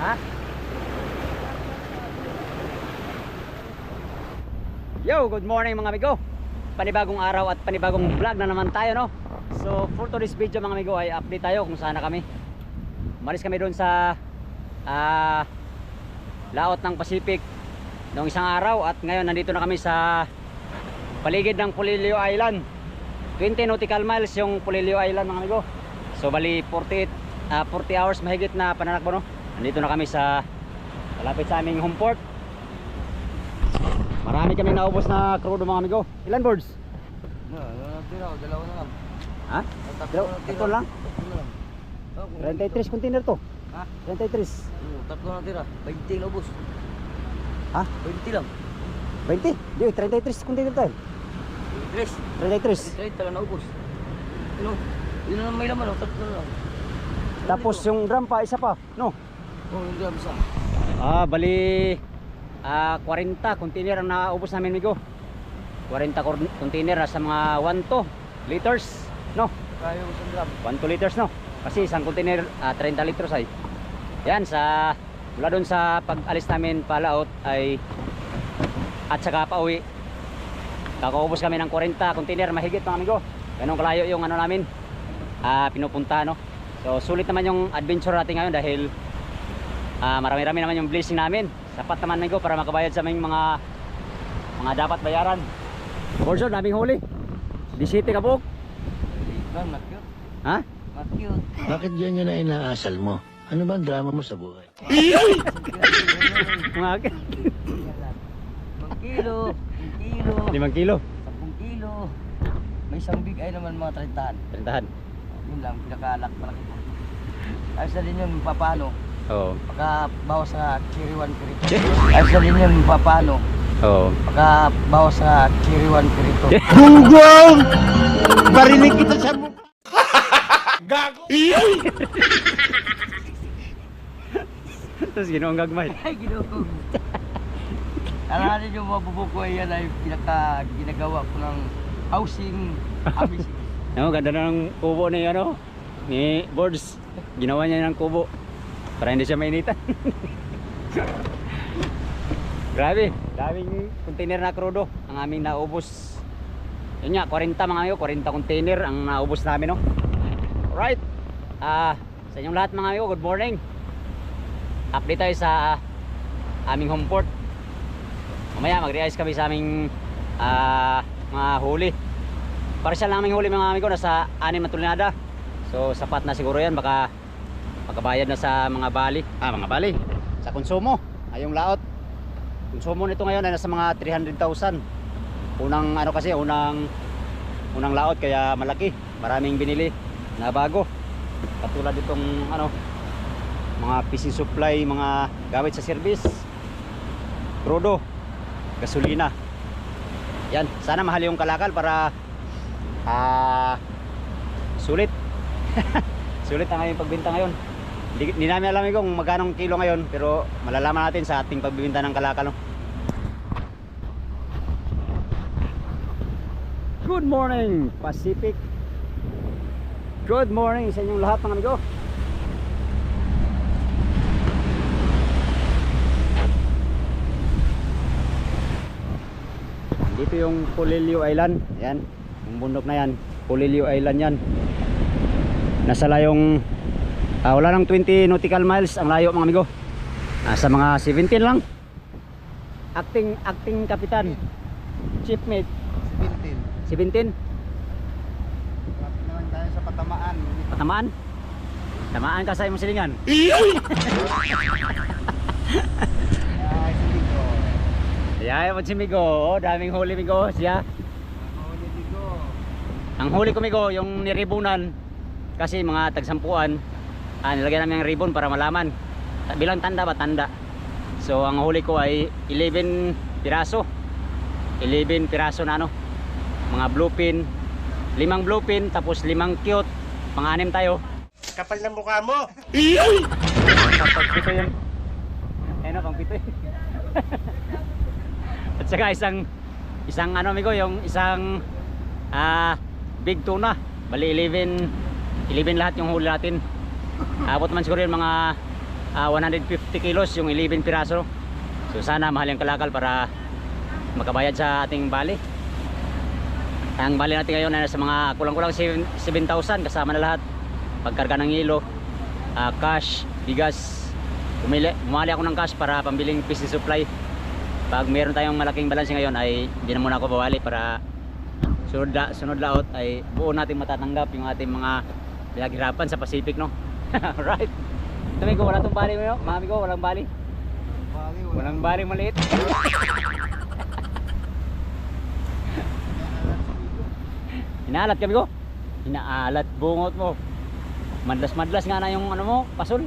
Ha? Yo, good morning mga amigo. Panibagong araw at panibagong vlog na naman tayo, no? So, for today's video mga amigo ay update tayo kung saan na kami. Umalis kami doon sa ah, laot ng Pacific noong isang araw at ngayon nandito na kami sa paligid ng Polilio Island. 20 nautical miles yung Polilio Island mga amigo. So bali 48 ah, 40 hours mahigit na pananakbo no. Nandito na kami sa malapit sa aming home port. Marami kami naubos na crudo mga amigo. Ilan boards? No, na tira, dalawa na lang. Ha? Tatlo tatlo lang? Tatlo na lang. Oh, kung- 33 container to. Ha? 33. Oo, tatlo na tira. 20 na ubos. Ha? 20 lang. 20? Di, 33 container. 3. 33. 30 lang na ubos. Ano? Yun na may laman, oh. tatlo na lang. Tapos yung drum pa, isa pa. No? Isa. Ah, bali ah 40 container ang naubos namin migo. 40 cor- container sa mga 1 to liters, no? Kaya yung isang gram. 1 to liters, no? Kasi isang container ah, 30 litros ay. Yan sa mula doon sa pag-alis namin palaot ay at saka pauwi. Kakaubos kami ng 40 container mahigit mga amigo. Ganun kalayo yung ano namin ah pinupunta no. So sulit naman yung adventure natin ngayon dahil ah marami-rami naman yung blessing namin. Sapat naman amigo para makabayad sa aming mga mga dapat bayaran. Borso, daming huli. 17 kabuk. Ha? Bakit yan yun na inaasal mo? Ano ba ang drama mo sa buhay? Mga 5 kilo. 1 kilo. 5 kilo. 10 kilo. May isang big ay naman mga 30 Trintahan. Yun lang, pinakalak malaki po. Ayos na din yun, paano? Oo. Pagka bawas sa kiriwan kirito. Ayos na din yun, paano? Oo. Pagka bawas sa kiriwan kirito. Gunggong! Barinig kita sa mukha! Tapos ginoong gagmay. Ay, ginoo. Alala niyo mga bubuk ko yan ay pinaka ginagawa ko ng housing amis. Ano, ganda na ng kubo ni ano ni Boards. Ginawa niya ng kubo para hindi siya mainitan. Grabe, daming container na krudo ang aming naubos. Yun nga, 40 mga amigo, 40 container ang naubos namin no. Alright. Ah, sa inyong lahat mga amigo, good morning. Update tayo sa aming home port. Mamaya mag-realize kami sa aming ah, mga huli. Partial lang aming huli mga amigo nasa 6 na tonelada. So sapat na siguro yan baka magkabayad na sa mga bali. Ah, mga bali. Sa konsumo, ay yung laot. Konsumo nito ngayon ay nasa mga 300,000. Unang ano kasi, unang unang laot kaya malaki. Maraming binili na bago. Katulad itong ano mga PC supply, mga gamit sa service. Crudo, gasolina. Yan, sana mahal yung kalakal para ah sulit. sulit ang aming pagbenta ngayon. Hindi, hindi namin alam kung magkano kilo ngayon pero malalaman natin sa ating pagbibenta ng kalakal. No? Good morning Pacific. Good morning sa inyong lahat mga amigo. Dito yung Polilio Island. Ayan. Yung bundok na yan. Polilio Island yan. Nasa layong ah, wala nang 20 nautical miles ang layo mga amigo. Nasa mga 17 lang. Acting acting kapitan. Chief mate 17. 17. Lapit naman tayo sa patamaan. Patamaan. Tamaan ka sa imong silingan. Ay, sige ko. Kaya mo si Migo, oh, daming huli Migo siya. Mahuli dito. Ang huli ko Migo, yung niribunan kasi mga tagsampuan, ah, nilagyan namin ng ribbon para malaman. Bilang tanda ba? Tanda. So ang huli ko ay 11 piraso. 11 piraso na ano. Mga blue pin. Limang blue pin, tapos limang cute. Pang-anim tayo. Kapal ng mukha mo! Pagpito yun. Ayun o, pangpito yun. At saka isang isang ano amigo, yung isang ah big tuna. Bali 11 11 lahat yung huli natin. Abot man siguro yun mga ah, 150 kilos yung 11 piraso. So sana mahal yung kalakal para makabayad sa ating bali. Ang bali natin ngayon ay sa mga kulang-kulang 7 7,000 kasama na lahat. Pagkarga ng hilo, ah, cash, bigas. Bumili, bumali ako ng cash para pambiling PC supply. Pag meron tayong malaking balance ngayon ay hindi na muna ako bawali para sunod, la, sunod laot ay buo natin matatanggap yung ating mga pinaghirapan sa Pacific no. right. Tumi ko wala tong bali mo, mami ko walang bali. Walang bali maliit. Inaalat kami ko. Inaalat bungot mo. Madlas-madlas nga na yung ano mo, pasol.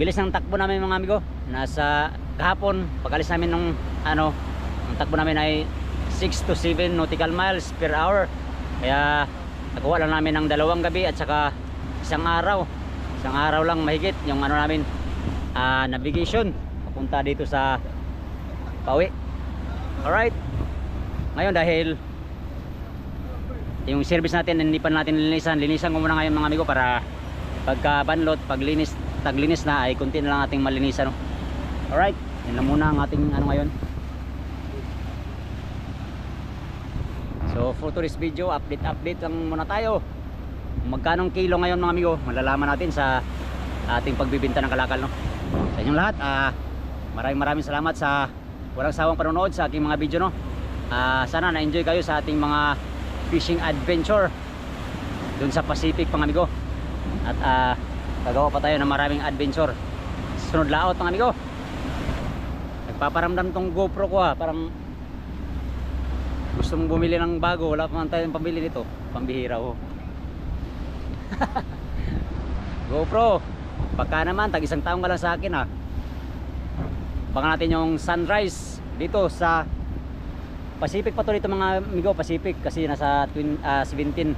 Bilis ng takbo namin mga amigo. Nasa kahapon, pag-alis namin ng ano, ang takbo namin ay 6 to 7 nautical miles per hour. Kaya nakuha lang namin ng dalawang gabi at saka isang araw. Isang araw lang mahigit yung ano namin ah, navigation papunta dito sa Pawi. Alright. Ngayon dahil yung service natin hindi pa natin linisan, linisan ko muna ngayon mga amigo para pagka banlot, paglinis, taglinis na ay kunti na lang ating malinisan. No? Alright, yun lang muna ang ating ano ngayon. So for video, update update lang muna tayo. Magkanong kilo ngayon mga amigo, malalaman natin sa ating pagbibinta ng kalakal. No? Sa inyong lahat, ah, maraming maraming salamat sa walang sawang panonood sa aking mga video. No? Ah, sana na-enjoy kayo sa ating mga fishing adventure dun sa Pacific mga amigo. At ah, gagawa pa tayo ng maraming adventure. Sunod laot mga amigo. Nagpaparamdam tong GoPro ko ha, parang gusto mong bumili ng bago, wala pa man tayong pambili nito. Pambihira ko. GoPro, baka naman tag isang taong ka lang sa akin ha. Baka natin yung sunrise dito sa Pacific pa to dito mga amigo, Pacific kasi nasa twin, ah, 17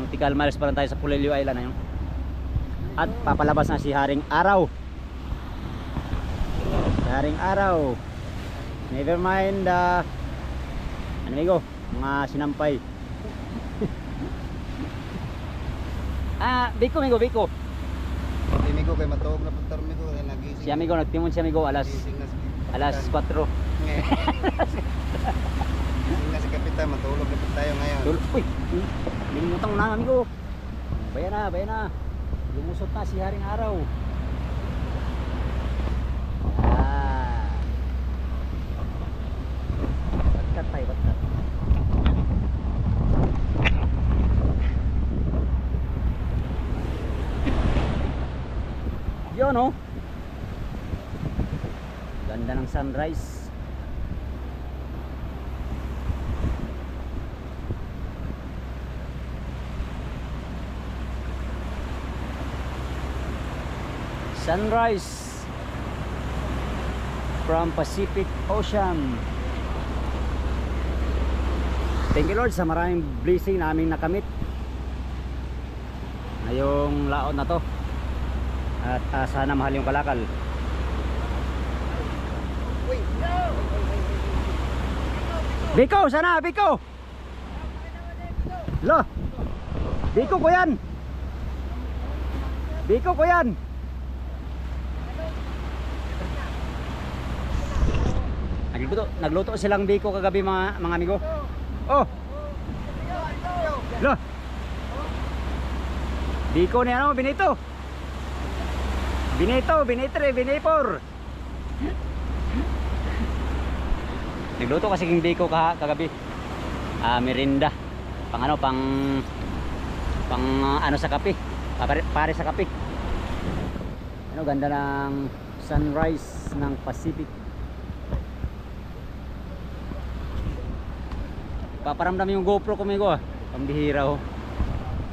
nautical miles pa lang tayo sa Pulilio Island na yun. At papalabas na si Haring Araw. Haring Araw. Never mind ah, ano amigo, mga sinampay. ah, Biko amigo, Biko. Ini ko kay matuog na puntar mi ko kay nagising. Si amigo nagtimon si amigo alas si alas 4. Gising na si kapitan matulog na tayo ngayon. Tul Uy, nilimutan ko na amigo. Bayan na, bayan na. Lumusot na si Haring Araw. Batkat tayo, batkat. Yun oh. Ganda ng sunrise. sunrise from Pacific Ocean thank you Lord sa maraming blessing na aming nakamit ngayong laot na to at ah, sana mahal yung kalakal Biko, sana, Biko! Lo! Biko ko yan! Biko ko yan! Nagluto, nagluto silang biko kagabi mga mga amigo. Oh. Lo. Biko ni ano, Benito. Benito, Binitre, Binipor. Nagluto kasi king biko ka kagabi. Ah, merinda. Pang ano, pang pang ah, ano sa kape. Pare, pare sa kape. Ano ganda ng sunrise ng Pacific. Paparamdam yung GoPro ko migo ah. Pambihira oh.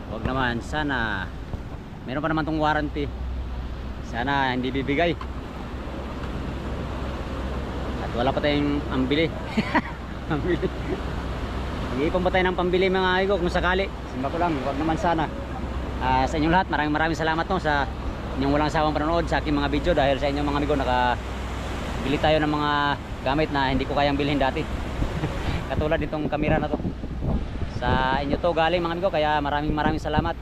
Huwag naman, sana meron pa naman tong warranty. Sana hindi bibigay. At wala pa tayong ambili. ambili. Mag-iipon pa tayo ng pambili mga amigo kung sakali. Simba ko lang, huwag naman sana. Ah, sa inyong lahat, maraming maraming salamat no sa inyong walang sawang panonood sa aking mga video dahil sa inyong mga amigo naka bili tayo ng mga gamit na hindi ko kayang bilhin dati. Katulad nitong kamera na to sa inyo to galing mga amigo kaya maraming maraming salamat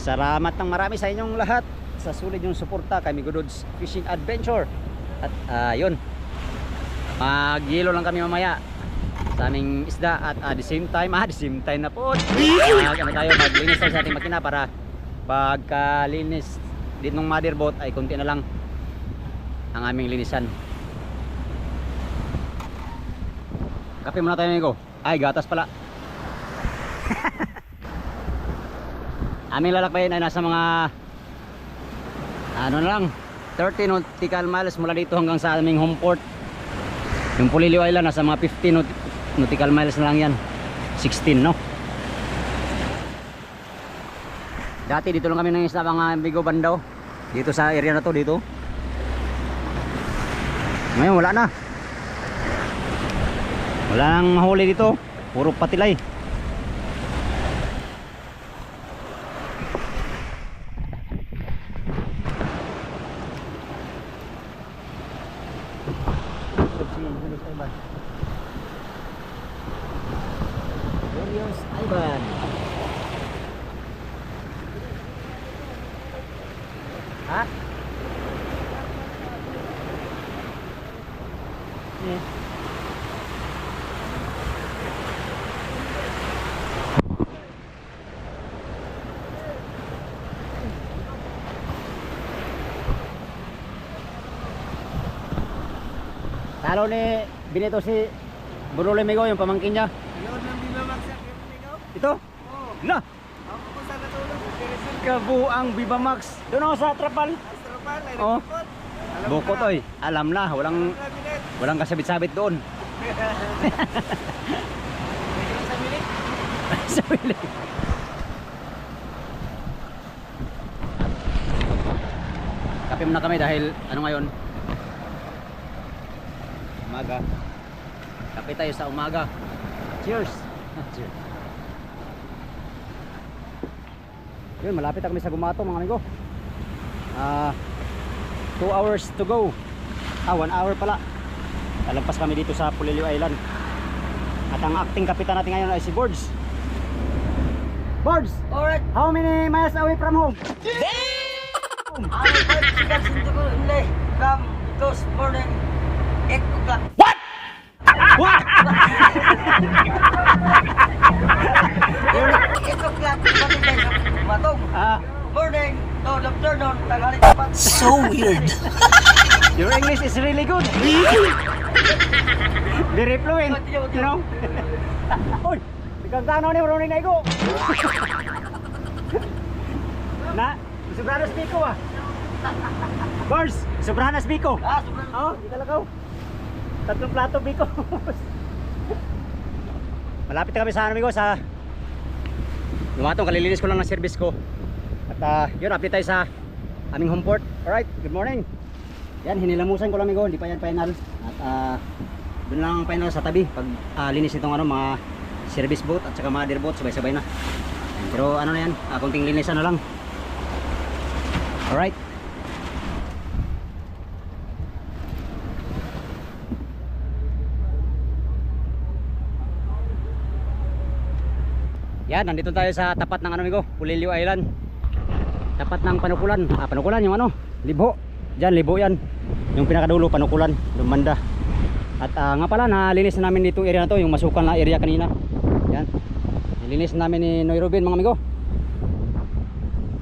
Salamat ng marami sa inyong lahat sa sulit yung suporta kay Migodods Fishing Adventure. At ah, yun, Mag-yelo lang kami mamaya sa aming isda at at the same time, ah, the same time na po. Mag, ano tayo, maglinis sa ating makina para pagkalinis din ng motherboard ay konti na lang ang aming linisan. Kape muna tayo, amigo. Ay, gatas pala. aming lalakbayin ay nasa mga ano na lang 30 nautical miles mula dito hanggang sa aming home port. Yung Pulilio Island nasa mga 15 naut- nautical miles na lang yan. 16 no? Dati dito lang kami nang isla mga Bigo Bandaw. Dito sa area na to dito. Ngayon wala na wala nang mahuli dito. Puro patilay. Ivan Talo ni Benito si Bruno Lemigo yung pamangkin niya. Yun ang binamagsak yung ikaw? Ito? Oo. Na! Ako ko sa natulog. Kabuang Viva Max. Doon ako sa Trapal. Astropan. Ay, mo Bukot na. oy. Alam na, walang walang kasabit-sabit doon. Sa milik. sa wili. Kape muna kami dahil ano ngayon? Umaga. Kape tayo sa umaga. Cheers. Cheers. Yun, malapit na kami sa Gumato mga amigo. Ah, 2 hours to go. Ah, 1 hour pala. Lalagpas kami dito sa Pulilio Island. At ang acting kapitan natin ngayon ay si Bords. Bords, Alright. how many miles away from home? Sikat sinto ko hindi. From because morning 8 o'clock. What? O'clock. Pati tayo sa matong. Ah, Morning. No, afternoon. Tanghali. So weird. your English is really good. Very fluent, you know? Uy, biglang tanaw ni Ronnie Naigo. Na, sobrang speak ko ah. Bars, sobrang speak ko. Ah, sobrang. Oo, di talaga. Tatlong plato biko. Malapit na kami sa amigo sa Lumatong kalilinis ko lang ng service ko. At ah, yun, update tayo sa aming home port. Alright, good morning. Yan, hinilamusan ko lang amigo, hindi pa yan final. At ah, doon lang final sa tabi pag ah, linis itong ano, mga service boat at saka mother boat, sabay-sabay na. Pero ano na yan, ah, konting linisan na lang. Alright. Yan, nandito tayo sa tapat ng ano amigo, Pulilio Island. Tapat ng Panukulan. Ah, Panukulan yung ano, Libho. Diyan, Libho yan. Yung pinakadulo, Panukulan, Lumanda. At ah, nga pala, nalinis na namin itong area na to, yung masukan na area kanina. Yan. Nilinis na namin ni Noy Ruben, mga amigo.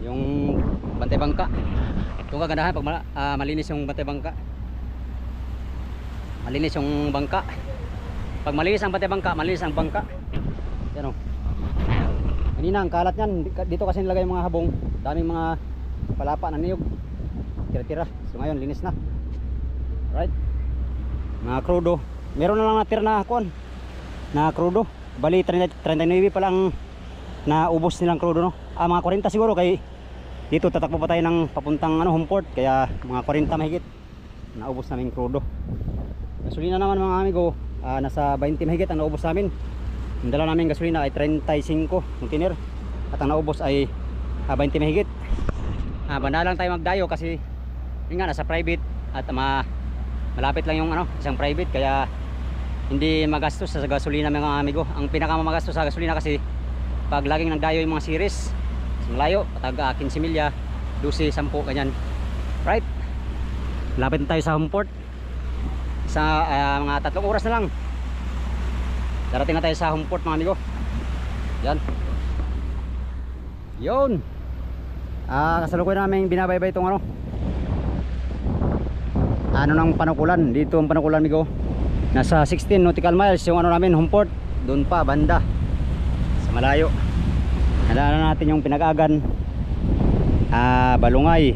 Yung bantay bangka. Itong kagandahan pag ah, malinis yung bantay bangka. Malinis yung bangka. Pag malinis ang bantay bangka, malinis ang bangka. Yan o. Kanina ang kalat niyan, Di- dito kasi nilagay yung mga habong, daming mga palapa na niyog. Tira-tira. So ngayon linis na. Right? Mga krudo. Meron na lang natira na kuan. Na krudo. Bali 30 39 pa lang naubos nilang krudo no. Ah mga 40 siguro kay dito tatakbo pa tayo ng papuntang ano home port kaya mga 40 mahigit naubos namin krudo. Gasolina naman mga amigo, ah, nasa 20 mahigit ang naubos namin. Ang dala namin gasolina ay 35 container at ang naubos ay ah, 20 mahigit. Ah, banda lang tayo magdayo kasi yun nga nasa private at ma malapit lang yung ano, isang private kaya hindi magastos sa gasolina mga amigo. Ang pinakamamagastos sa gasolina kasi pag laging nagdayo yung mga series. Malayo taga 15 milya 12 10 ganyan right lapit na tayo sa home port sa ah, mga tatlong oras na lang darating na tayo sa home port mga amigo. Yan. Yun. Ah kasalukuyan namin binabaybay itong ano. Ano ng panukulan? Dito ang panukulan amigo. Nasa 16 nautical miles yung ano namin home port. Doon pa banda. Sa malayo. Nalala natin yung pinag-agan ah, Balungay.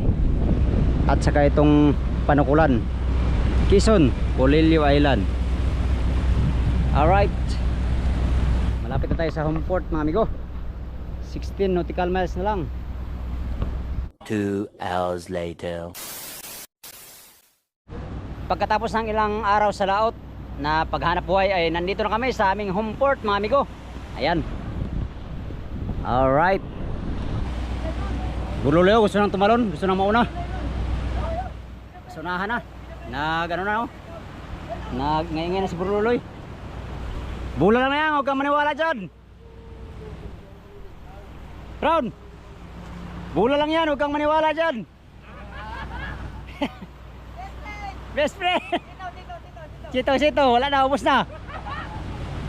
At saka itong Panukulan. Quezon, Polillo Island. Alright Malapit na tayo sa home port mga amigo. 16 nautical miles na lang. Two hours later. Pagkatapos ng ilang araw sa laot na paghanap buhay ay nandito na kami sa aming home port mga amigo. Ayan. Alright Bululeo gusto nang tumalon? Gusto nang mauna? Sunahan na Nag ano na oh Nag ngayon na si Bululoy Bula lang na yan Huwag kang maniwala dyan. Ron Bula lang yan Huwag kang maniwala dyan. Best friend. Sito sito Wala na ubos na.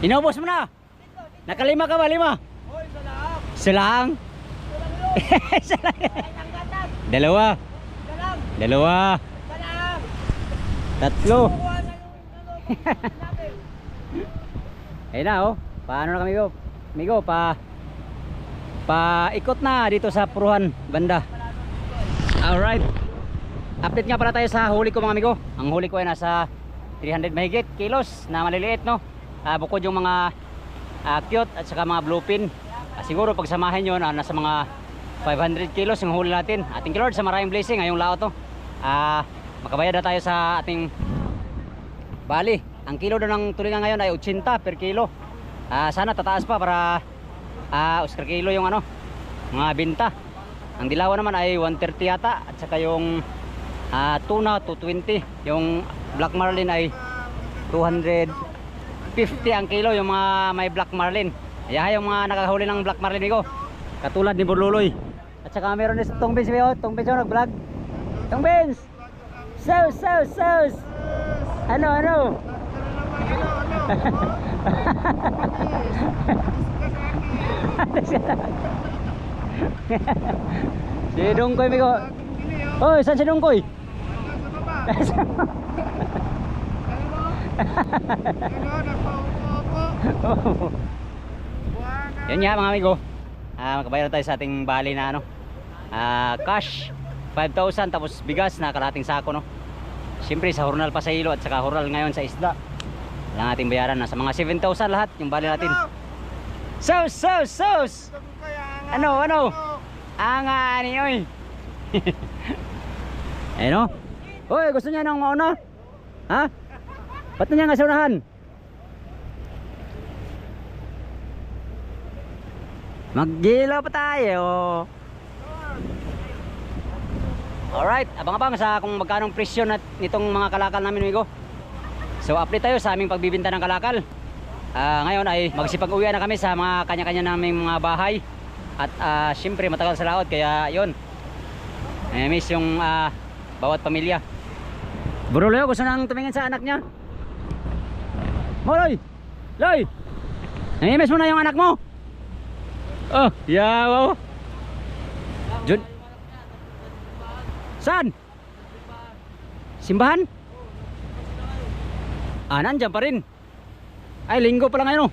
Inubos mo na. Nakalima ka ba lima? Isa lang? Isa lang. Dalawa. Dalawa. Tatlo Ayun na oh. Paano na kami go Migo pa Pa ikot na dito sa Puruhan Banda. Alright Update nga pala tayo sa huli ko mga amigo Ang huli ko ay nasa 300 mahigit kilos na maliliit no? Ah, Bukod yung mga ah, cute at saka mga bluefin Ah, Siguro pagsamahin yun ah, nasa mga 500 kilos yung huli natin. Ating Lord sa maraming blessing. Ngayong laot to ah, Makabayad na tayo sa ating Bali, ang kilo doon ng tulingan ngayon ay 80 per kilo. Ah, sana tataas pa para ah, Oscar kilo yung ano, mga binta. Ang dilawan naman ay 130 yata at saka yung ah, tuna 220, yung black marlin ay 250 ang kilo yung mga may black marlin. Ayan yung mga nakahuli ng black marlin ko. Katulad ni Burluloy. At saka meron din Tong Benz, oh, Tong Benz yung nag-vlog. Tong Benz! Sos, sos, sos! Ano, ano? si Dungkoy, Migo. Oy, saan si Dungkoy? Yan nga mga amigo. Ah, magkabayar tayo sa ating bali na ano. Ah, cash 5,000 tapos bigas na kalating sako no. Siyempre sa hurnal pa sa hilo at saka hurnal ngayon sa isda. Lang ating bayaran na sa mga 7,000 lahat yung bali natin. Sos, sos, sos. Ano, ano? Anga ni oy. eh no? Oy, gusto niya nang mauna? Ha? Ba't na niya nga sa unahan? Maggila pa tayo. Alright, abang-abang sa kung magkano presyo na nitong mga kalakal namin, Migo. So, update tayo sa aming pagbibinta ng kalakal. Ah, ngayon ay magsipag-uwi na kami sa mga kanya-kanya naming mga bahay. At ah, syempre matagal sa laot kaya yon. Eh, miss yung ah, bawat pamilya. Bro Leo, gusto nang tumingin sa anak niya? Mo, Loy! Namimiss mo na yung anak mo? Oh, yeah, wow. Jun. Saan? Simbahan? Ah, nandyan pa rin. Ay, linggo pa lang ngayon. oh.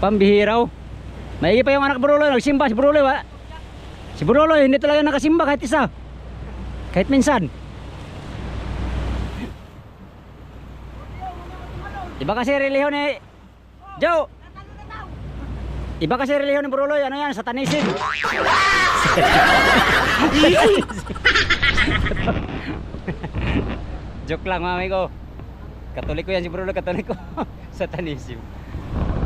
Pambihiraw. Maigi pa yung anak Bruloy, nagsimba si Bruloy. Wa? Si Bruloy, hindi talaga nakasimba kahit isa. Kahit minsan. Iba kasi reliyon ni Joe. Iba kasi reliyon ni Bruloy, ano yan, satanism. Joke lang mga amigo. Katoliko yan si Bruno, katoliko. Satanism.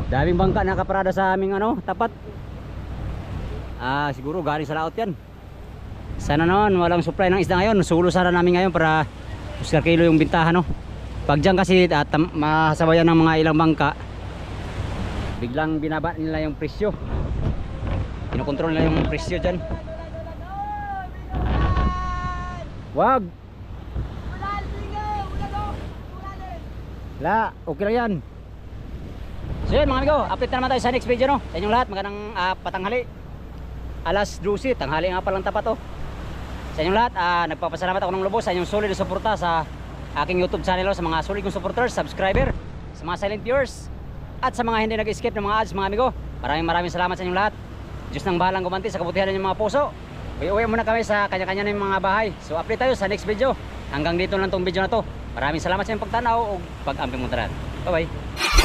Daming bangka nakaparada sa aming ano, tapat. Ah, siguro galing sa laot yan. Sana naman walang supply ng isda ngayon. Sulo sana namin ngayon para Oscar kilo yung bintahan no. Pag dyan kasi at masabayan ng mga ilang bangka, biglang binaba nila yung presyo. Kinokontrol na yung presyo dyan. Wag! La, okay lang yan. So yun mga amigo, update na naman tayo sa next video no. Sa inyong lahat, magandang ah, patanghali. Alas 12, tanghali nga palang tapat oh. Sa inyong lahat, ah, nagpapasalamat ako ng lubos sa inyong solid suporta sa aking YouTube channel oh, sa mga solid kong supporters, subscriber, sa mga silent viewers, at sa mga hindi nag-skip ng mga ads mga amigo. Maraming maraming salamat sa inyong lahat. Diyos nang bahalang gumanti sa kabutihan ng mga puso. Uwi-uwi muna kami sa kanya-kanya ng mga bahay. So update tayo sa next video. Hanggang dito lang tong video na to. Maraming salamat sa inyong pagtanaw o pag-amping mo tanan. Bye-bye.